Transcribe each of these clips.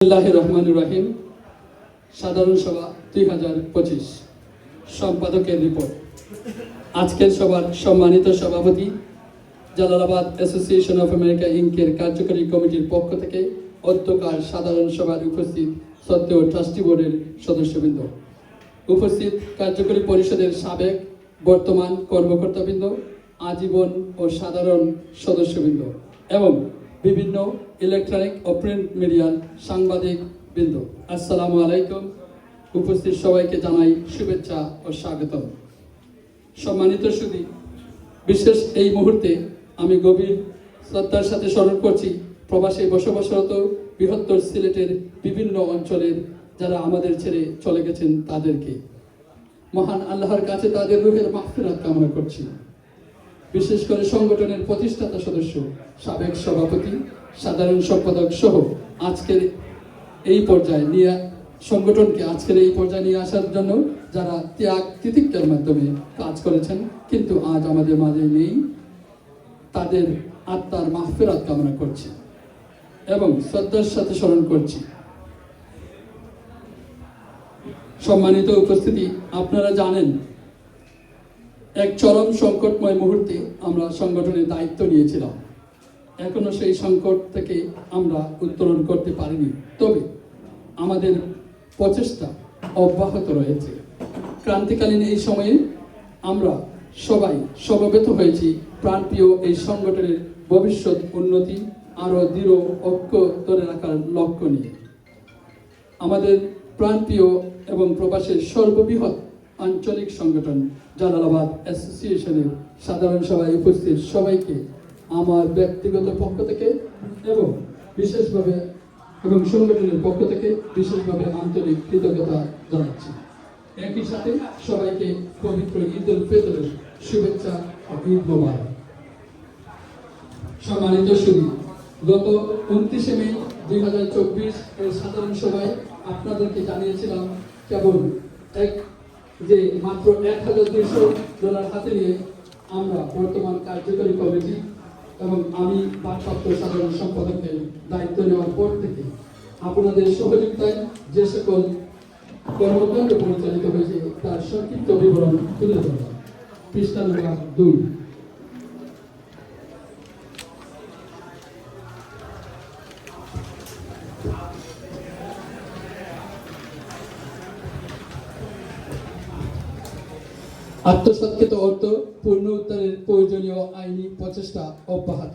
বিসমিল্লাহ রহমান রাহিম। সাধারণ সভা দুই হাজার পঁচিশ। সম্পাদকের রিপোর্ট। আজকের সভার সম্মানিত সভাপতি জালালাবাদ অ্যাসোসিয়েশন অফ আমেরিকা ইঙ্কের কার্যকরী কমিটির পক্ষ থেকে অধ্যকার সাধারণ সভায় উপস্থিত সত্ত্বেও ট্রাস্টি বোর্ডের সদস্যবৃন্দ। উপস্থিত কার্যকরী পরিষদের সাবেক বর্তমান কর্মকর্তাবৃন্দ, আজীবন ও সাধারণ সদস্যবৃন্দ এবং বিভিন্ন ইলেকট্রনিক ও প্রিন্ট মিডিয়ার সাংবাদিক বৃন্দ। আসসালামু আলাইকুম। উপস্থিত সবাইকে জানাই শুভেচ্ছা ও স্বাগতম। সম্মানিত সুদী বিশেষ এই মুহূর্তে আমি গভীর শ্রদ্ধার সাথে স্মরণ করছি প্রবাসে বসবাসরত বৃহত্তর সিলেটের বিভিন্ন অঞ্চলের যারা আমাদের ছেড়ে চলে গেছেন তাদেরকে। মহান আল্লাহর কাছে তাদের রুহের মাহফিরাত কামনা করছি। বিশেষ করে সংগঠনের প্রতিষ্ঠাতা সদস্য, সাবেক সভাপতি, সাধারণ সম্পাদক সহ আজকের এই পর্যায়ে নিয়ে, সংগঠনকে আজকের এই পর্যায়ে নিয়ে আসার জন্য যারা ত্যাগ তিতিক্ষার মাধ্যমে কাজ করেছেন, কিন্তু আজ আমাদের মাঝে নেই, তাদের আত্মার মাহফিরাত কামনা করছি এবং শ্রদ্ধার সাথে স্মরণ করছি। সম্মানিত উপস্থিতি, আপনারা জানেন এক চরম সংকটময় মুহূর্তে আমরা সংগঠনের দায়িত্ব নিয়েছিলাম। এখনও সেই সংকট থেকে আমরা উত্তরণ করতে পারিনি। তবে আমাদের প্রচেষ্টা অব্যাহত রয়েছে। ক্রান্তিকালীন এই সময়ে আমরা সবাই সমবেত হয়েছি। প্রাণপ্রিয় এই সংগঠনের ভবিষ্যৎ উন্নতি আরও দৃঢ় ঐক্য ধরে রাখার লক্ষ্য নিয়ে। আমাদের প্রাণপ্রিয় এবং প্রবাসের সর্ববৃহৎ আঞ্চলিক সংগঠন জালালাবাদ অ্যাসোসিয়েশনের সাধারণ সভায় উপস্থিত সবাইকে আমার ব্যক্তিগত পক্ষ থেকে এবং বিশেষভাবে এবং সংগঠনের পক্ষ থেকে বিশেষভাবে আন্তরিক কৃতজ্ঞতা জানাচ্ছি। একই সাথে সবাইকে পবিত্র ঈদ ফিতরের শুভেচ্ছা ও ঈদ মোবারক। সম্মানিত সুদী গত উনত্রিশে মে দুই হাজার চব্বিশ এর সাধারণ সভায় আপনাদেরকে জানিয়েছিলাম কেবল এক যে মাত্র এক হাজার দুইশো ডলার হাতে নিয়ে আমরা বর্তমান কার্যকরী কমিটি এবং আমি ভারপ্রাপ্ত সাধারণ সম্পাদকের দায়িত্ব নেওয়ার পর থেকে আপনাদের সহযোগিতায় যে সকল কর্মকাণ্ড পরিচালিত হয়েছে তার সংক্ষিপ্ত বিবরণ তুলে ধরা খ্রিস্টান দুই। আত্মসৎকৃত অর্থ পূর্ণ উত্তরের প্রয়োজনীয় আইনি প্রচেষ্টা অব্যাহত।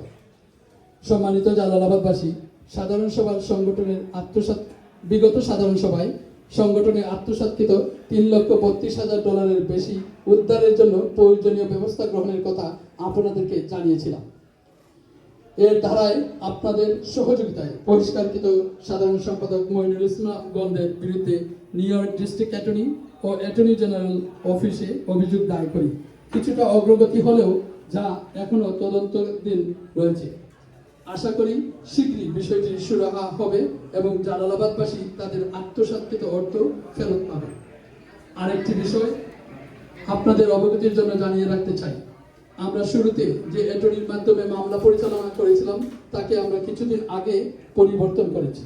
সম্মানিত জালালাবাদবাসী, সাধারণ সভার সংগঠনের আত্মসাত বিগত সাধারণ সভায় সংগঠনে আত্মসাৎকৃত তিন লক্ষ বত্রিশ হাজার ডলারের বেশি উদ্ধারের জন্য প্রয়োজনীয় ব্যবস্থা গ্রহণের কথা আপনাদেরকে জানিয়েছিলাম। এর ধারায় আপনাদের সহযোগিতায় পরিষ্কারকৃত সাধারণ সম্পাদক মইনুল ইসলাম গন্ধের বিরুদ্ধে নিউ ইয়র্ক ডিস্ট্রিক্ট অ্যাটর্নি ও অ্যাটর্নি জেনারেল অফিসে অভিযোগ দায়ের করি। কিছুটা অগ্রগতি হলেও যা এখনও তদন্তদিন রয়েছে। আশা করি শীঘ্রই বিষয়টি সুরাহা হবে এবং জালালাবাদবাসী তাদের আত্মসাৎকৃত অর্থ ফেরত পাবে। আরেকটি বিষয় আপনাদের অবগতির জন্য জানিয়ে রাখতে চাই। আমরা শুরুতে যে অ্যাটর্নির মাধ্যমে মামলা পরিচালনা করেছিলাম, তাকে আমরা কিছুদিন আগে পরিবর্তন করেছি।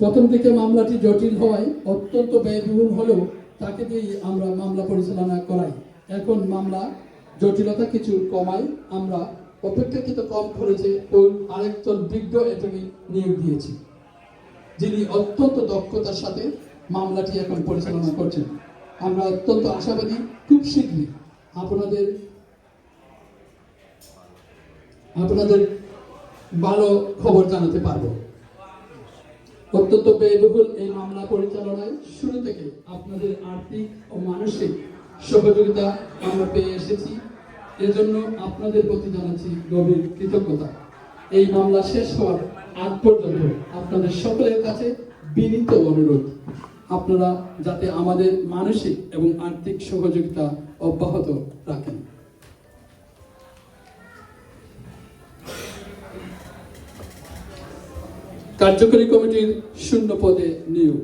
প্রথম দিকে মামলাটি জটিল হওয়ায় অত্যন্ত ব্যয়বহুল হলেও তাকে দিয়েই আমরা মামলা পরিচালনা করাই। এখন মামলা জটিলতা কিছু কমাই আমরা অপেক্ষাকৃত কম খরচে আরেকজন বিজ্ঞ অ্যাটর্নি নিয়োগ দিয়েছি, যিনি অত্যন্ত দক্ষতার সাথে মামলাটি এখন পরিচালনা করছেন। আমরা অত্যন্ত আশাবাদী, খুব শীঘ্রই আপনাদের আপনাদের ভালো খবর জানাতে পারব। অত্যন্ত ব্যয়বহুল এই মামলা পরিচালনায় শুরু থেকে আপনাদের আর্থিক ও মানসিক সহযোগিতা আমরা পেয়ে এসেছি। এজন্য আপনাদের প্রতি জানাচ্ছি গভীর কৃতজ্ঞতা। এই মামলা শেষ হওয়ার আগ পর্যন্ত আপনাদের সকলের কাছে বিনীত অনুরোধ। আপনারা যাতে আমাদের মানসিক এবং আর্থিক সহযোগিতা অব্যাহত রাখেন। কার্যকরী কমিটির শূন্য পদে নিয়োগ।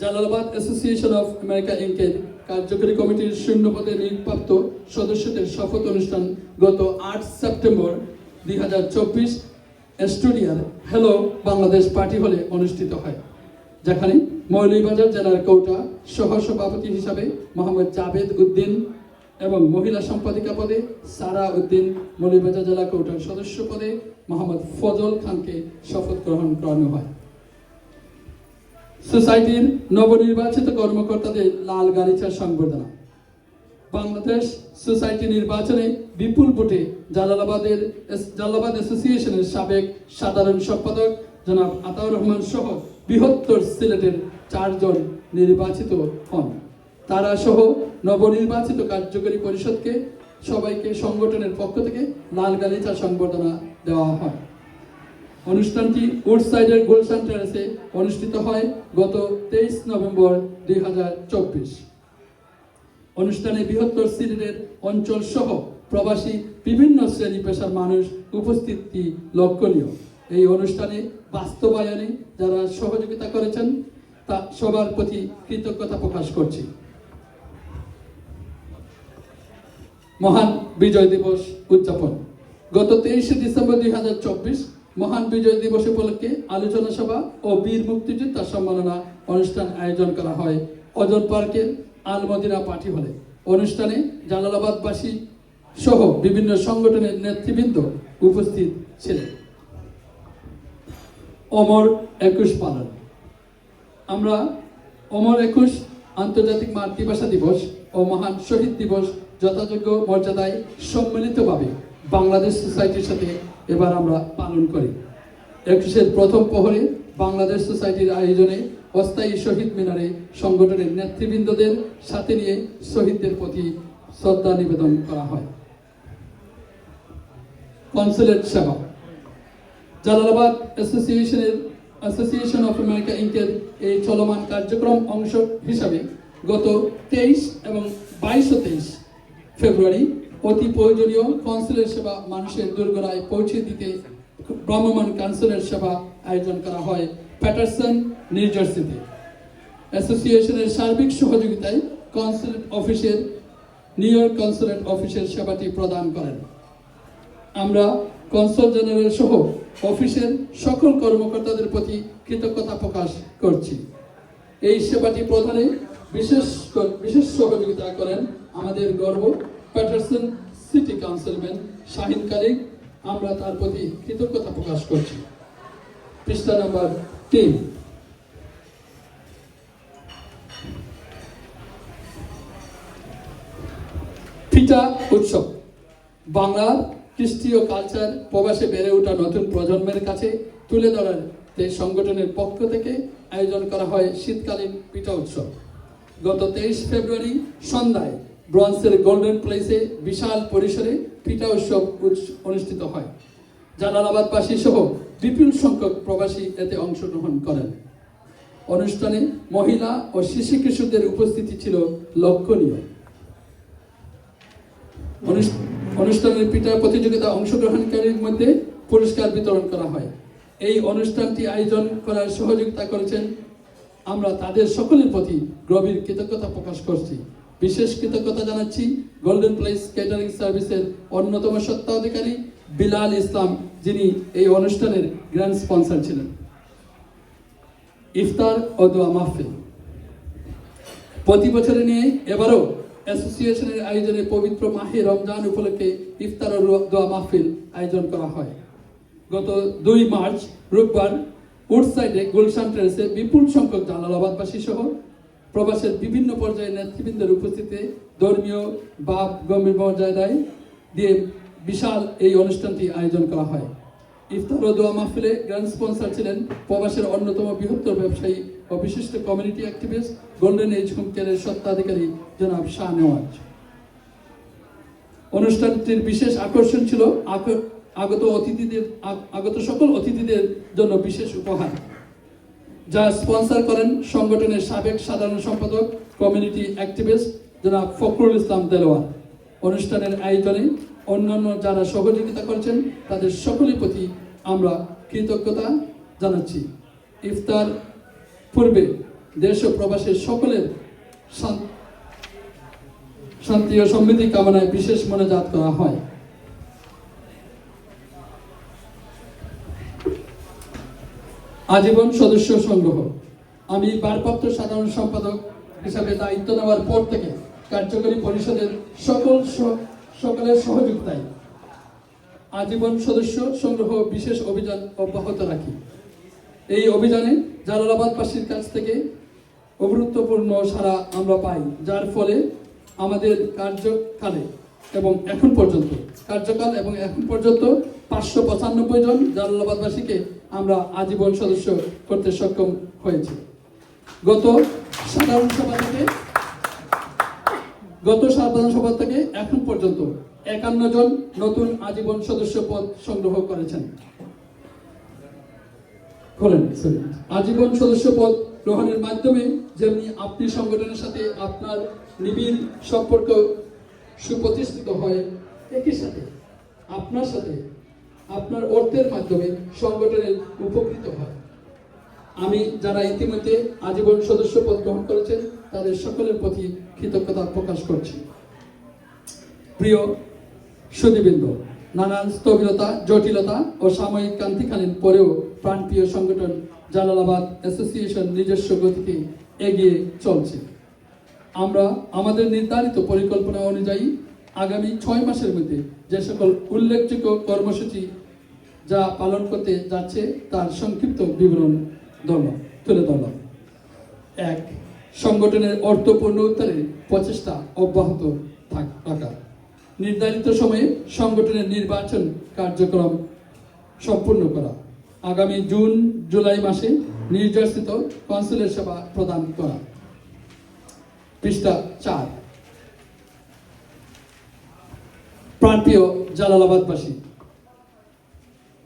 জালালাবাদ অ্যাসোসিয়েশন অফ আমেরিকা ইঙ্কের কার্যকরী কমিটির শূন্য পদে নিয়োগপ্রাপ্ত সদস্যদের শপথ অনুষ্ঠান গত আট সেপ্টেম্বর দুই হাজার চব্বিশ স্টুডিয়ার হ্যালো বাংলাদেশ পার্টি হলে অনুষ্ঠিত হয়, যেখানে মৌলভীবাজার জেলার কৌটা সহ সভাপতি হিসাবে মোহাম্মদ জাভেদ উদ্দিন এবং মহিলা সম্পাদিকা পদে সারা উদ্দিন মৌলভীবাজার জেলা কৌটার সদস্য পদে মোহাম্মদ ফজল খানকে শপথ গ্রহণ করানো হয়। সোসাইটির নবনির্বাচিত কর্মকর্তাদের লাল গালিচার সংবর্ধনা। বাংলাদেশ সোসাইটি নির্বাচনে বিপুল ভোটে জালালাবাদের জালালাবাদ অ্যাসোসিয়েশনের সাবেক সাধারণ সম্পাদক জনাব আতাউর রহমান সহ বৃহত্তর সিলেটের চারজন নির্বাচিত হন। তারা সহ নবনির্বাচিত কার্যকরী পরিষদকে সবাইকে সংগঠনের পক্ষ থেকে লাল গালিচা সংবর্ধনা দেওয়া হয়। অনুষ্ঠানটি উডসাইডের গুলশান টেরাসে অনুষ্ঠিত হয় গত তেইশ নভেম্বর দুই হাজার চব্বিশ। অনুষ্ঠানে বৃহত্তর সিলেটের অঞ্চল সহ প্রবাসী বিভিন্ন শ্রেণি পেশার মানুষ উপস্থিতি লক্ষণীয়। এই অনুষ্ঠানে বাস্তবায়নে যারা সহযোগিতা করেছেন, তা সবার প্রতি কৃতজ্ঞতা প্রকাশ করছি। মহান বিজয় দিবস উদযাপন। গত তেইশে ডিসেম্বর দুই হাজার চব্বিশ মহান বিজয় দিবস উপলক্ষে আলোচনা সভা ও বীর মুক্তিযোদ্ধা সম্মাননা অনুষ্ঠান আয়োজন করা হয়। অজন পার্কের আলমদিনা পার্টি হলে। অনুষ্ঠানে জালালাবাদবাসী সহ বিভিন্ন সংগঠনের নেতৃবৃন্দ উপস্থিত ছিলেন। অমর একুশ পালন। আমরা অমর একুশ আন্তর্জাতিক মাতৃভাষা দিবস ও মহান শহীদ দিবস যথাযোগ্য মর্যাদায় সম্মিলিতভাবে বাংলাদেশ সোসাইটির সাথে এবার আমরা পালন করি। একুশের প্রথম প্রহরে বাংলাদেশ সোসাইটির আয়োজনে অস্থায়ী শহীদ মিনারে সংগঠনের নেতৃবৃন্দদের সাথে নিয়ে শহীদদের প্রতি শ্রদ্ধা নিবেদন করা হয়। কনসুলেট সেবা। জালালাবাদ অ্যাসোসিয়েশনের, অ্যাসোসিয়েশন অফ আমেরিকা ইঙ্কের এই চলমান কার্যক্রম অংশ হিসাবে গত তেইশ এবং বাইশ তেইশ ফেব্রুয়ারি অতি প্রয়োজনীয় কনসুলের সেবা মানুষের দুর্গরায় পৌঁছে দিতে ভ্রাম্যমান কাউন্সিলের সেবা আয়োজন করা হয় প্যাটারসন, নিউ জার্সিতে। অ্যাসোসিয়েশনের সার্বিক সহযোগিতায় কনসুলেট অফিসের, নিউ ইয়র্ক কনসুলেট অফিসের সেবাটি প্রদান করেন। আমরা কনসাল জেনারেল সহ অফিসের সকল কর্মকর্তাদের প্রতি কৃতজ্ঞতা প্রকাশ করছি। এই সেবাটি প্রদানে বিশেষ বিশেষ সহযোগিতা করেন আমাদের গর্ব Paterson city councilman Shahin Khalique আমরা তার প্রতি কৃতজ্ঞতা প্রকাশ করছি। পৃষ্ঠা নাম্বার তিন। ফিটা উৎসব। বাংলার খ্রিস্টীয় কালচার প্রবাসে বেড়ে ওঠা নতুন প্রজন্মের কাছে তুলে ধরার যে সংগঠনের পক্ষ থেকে আয়োজন করা হয় শীতকালীন পিঠা উৎসব। গত তেইশ ফেব্রুয়ারি সন্ধ্যায় ব্রন্সের গোল্ডেন প্লেসে বিশাল পরিসরে পিঠা উৎসব অনুষ্ঠিত হয়। জালালাবাদবাসী সহ বিপুল সংখ্যক প্রবাসী এতে অংশগ্রহণ করেন। অনুষ্ঠানে মহিলা ও শিশু কিশোরদের উপস্থিতি ছিল লক্ষণীয়। অনুষ্ঠানের পিঠা প্রতিযোগিতা অংশগ্রহণকারীর মধ্যে পুরস্কার বিতরণ করা হয়। এই অনুষ্ঠানটি আয়োজন করার সহযোগিতা করেছেন আমরা তাদের সকলের প্রতি গভীর কৃতজ্ঞতা প্রকাশ করছি। বিশেষ কৃতজ্ঞতা জানাচ্ছি গোল্ডেন প্লেস ক্যাটারিং সার্ভিসের অন্যতম সত্ত্বাধিকারী বিলাল ইসলাম, যিনি এই অনুষ্ঠানের গ্র্যান্ড স্পন্সর ছিলেন। ইফতার ও দোয়া মাহফিল। প্রতি বছরে নিয়ে এবারও অ্যাসোসিয়েশনের আয়োজনে পবিত্র মাহে রমজান উপলক্ষে ইফতার ও দোয়া মাহফিল আয়োজন করা হয়। গত দুই মার্চ রোববার উডসাইডে গুলশান টেরেসে বিপুল সংখ্যক জালালাবাদবাসী সহ প্রবাসের বিভিন্ন পর্যায়ের নেতৃবৃন্দের উপস্থিতিতে ধর্মীয় বা গম্ভীর মর্যাদায় দিয়ে বিশাল এই অনুষ্ঠানটি আয়োজন করা হয়। ইফতার ও দোয়া মাহফিলে গ্র্যান্ড স্পন্সর ছিলেন প্রবাসের অন্যতম বৃহত্তর ব্যবসায়ী ও বিশিষ্ট community activist golden age home কেয়ারের সত্ত্বাধিকারী জনাব শাহ নেওয়াজ। অনুষ্ঠানটির বিশেষ আকর্ষণ ছিল আগত অতিথিদের আগত সকল অতিথিদের জন্য বিশেষ উপহার। যা স্পন্সর করেন সংগঠনের সাবেক সাধারণ সম্পাদক কমিউনিটি অ্যাক্টিভিস্ট জনাব ফখরুল ইসলাম দেলোয়ার অনুষ্ঠানের আয়োজনে অন্যান্য যারা সহযোগিতা করেছেন, তাদের সকলের প্রতি আমরা কৃতজ্ঞতা জানাচ্ছি। ইফতার পূর্বে দেশ ও প্রবাসের সকলের শান- শান্তি ও সমৃদ্ধি কামনায় বিশেষ মনোজাত করা হয়। আজীবন সদস্য সংগ্রহ। আমি ভারপ্রাপ্ত সাধারণ সম্পাদক হিসাবে দায়িত্ব নেওয়ার পর থেকে কার্যকরী পরিষদের সকল সকলের সহযোগিতায় আজীবন সদস্য সংগ্রহ বিশেষ অভিযান অব্যাহত রাখি। এই অভিযানে জালালাবাদবাসীর কাছ থেকে গুরুত্বপূর্ণ সারা আমরা পাই, যার ফলে আমাদের কার্যকালে এবং এখন পর্যন্ত, কার্যকাল এবং এখন পর্যন্ত পাঁচশো পঁচানব্বই জন জালালাবাদবাসীকে আমরা আজীবন সদস্য করতে সক্ষম হয়েছি গত সাধারণ সভা থেকে, গত সাধারণ সভা থেকে এখন পর্যন্ত একান্ন জন নতুন আজীবন সদস্য পদ সংগ্রহ করেছেন। আজীবন সদস্য পদ গ্রহণের মাধ্যমে যেমনি আপনি সংগঠনের সাথে আপনার নিবিড় সম্পর্ক সুপ্রতিষ্ঠিত হয়, একই সাথে আপনার সাথে আপনার অর্থের মাধ্যমে সংগঠনের উপকৃত হয়। আমি যারা ইতিমধ্যে আজীবন সদস্য পদ গ্রহণ করেছেন, তাদের সকলের প্রতি কৃতজ্ঞতা প্রকাশ করছি। প্রিয় সুদীবৃন্দ, নানান স্থবিরতা, জটিলতা ও সাময়িক ক্রান্তিকালীন পরেও প্রাণপ্রিয় সংগঠন জালালাবাদ অ্যাসোসিয়েশন নিজস্ব গতিতে এগিয়ে চলছে। আমরা আমাদের নির্ধারিত পরিকল্পনা অনুযায়ী আগামী ছয় মাসের মধ্যে যে সকল উল্লেখযোগ্য কর্মসূচি যা পালন করতে যাচ্ছে, তার সংক্ষিপ্ত বিবরণ ধরলাম তুলে ধরলাম। এক, সংগঠনের অর্থপূর্ণ উত্তরে প্রচেষ্টা অব্যাহত থাক- নির্ধারিত সময়ে সংগঠনের নির্বাচন কার্যক্রম সম্পূর্ণ করা। আগামী জুন, জুলাই মাসে নির্যাতিত কনসুলের সেবা প্রদান করা। পৃষ্ঠা চার প্রাণপ্রিয় জালালাবাদবাসী,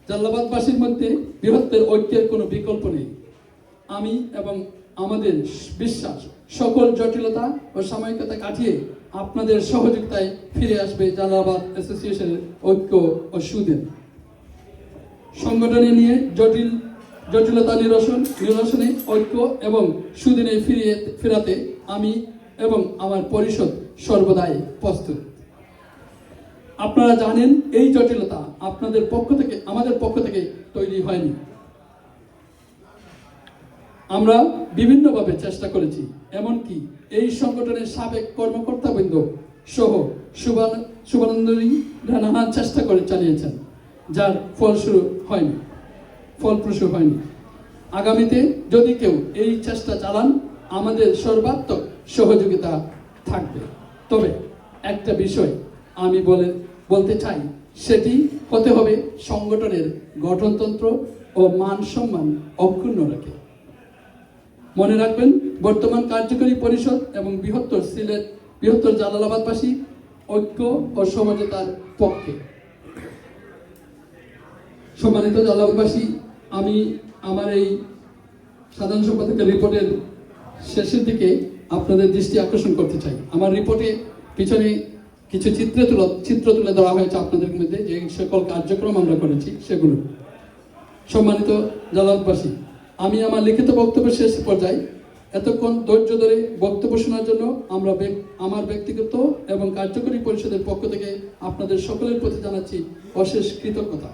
জালালাবাদবাসীর মধ্যে বৃহত্তর ঐক্যের কোনো বিকল্প নেই। আমি এবং আমাদের বিশ্বাস, সকল জটিলতা ও সাময়িকতা কাটিয়ে আপনাদের সহযোগিতায় ফিরে আসবে জালালাবাদ অ্যাসোসিয়েশনের ঐক্য ও সুদের। সংগঠনে নিয়ে জটিল, জটিলতা নিরসন, নিরসনে ঐক্য এবং সুদিনে ফিরিয়ে ফেরাতে আমি এবং আমার পরিষদ সর্বদাই প্রস্তুত। আপনারা জানেন এই জটিলতা আপনাদের পক্ষ থেকে, আমাদের পক্ষ থেকে তৈরি হয়নি। আমরা বিভিন্নভাবে চেষ্টা করেছি, এমনকি এই সংগঠনের সাবেক কর্মকর্তাবৃন্দ সহ শুভান- শুভানন্দী নানান চেষ্টা করে চালিয়েছেন, যার ফলস্বরূপ হয়নি, ফলপ্রসূ হয়নি। আগামীতে যদি কেউ এই চেষ্টা চালান, আমাদের সর্বাত্মক সহযোগিতা থাকবে। তবে একটা বিষয় আমি বলে বলতে চাই, সেটি হতে হবে সংগঠনের গঠনতন্ত্র ও মান সম্মান অক্ষুণ্ণ রাখে। মনে রাখবেন, বর্তমান কার্যকরী পরিষদ এবং বৃহত্তর সিলেট, বৃহত্তর জালালাবাদবাসী ঐক্য ও সমঝোতার পক্ষে। সম্মানিত জালালাবাদবাসী, আমি আমার এই সাধারণ সম্পাদকের রিপোর্টের শেষের দিকে আপনাদের দৃষ্টি আকর্ষণ করতে চাই। আমার রিপোর্টে পিছনে কিছু চিত্র তুলে চিত্র তুলে ধরা হয়েছে আপনাদের মধ্যে, যে সকল কার্যক্রম আমরা করেছি, সেগুলো। সম্মানিত জালালবাসী, আমি আমার লিখিত বক্তব্য শেষ পর্যায়ে এতক্ষণ ধৈর্য ধরে বক্তব্য শোনার জন্য আমরা আমার ব্যক্তিগত এবং কার্যকরী পরিষদের পক্ষ থেকে আপনাদের সকলের প্রতি জানাচ্ছি অশেষ কৃতজ্ঞতা।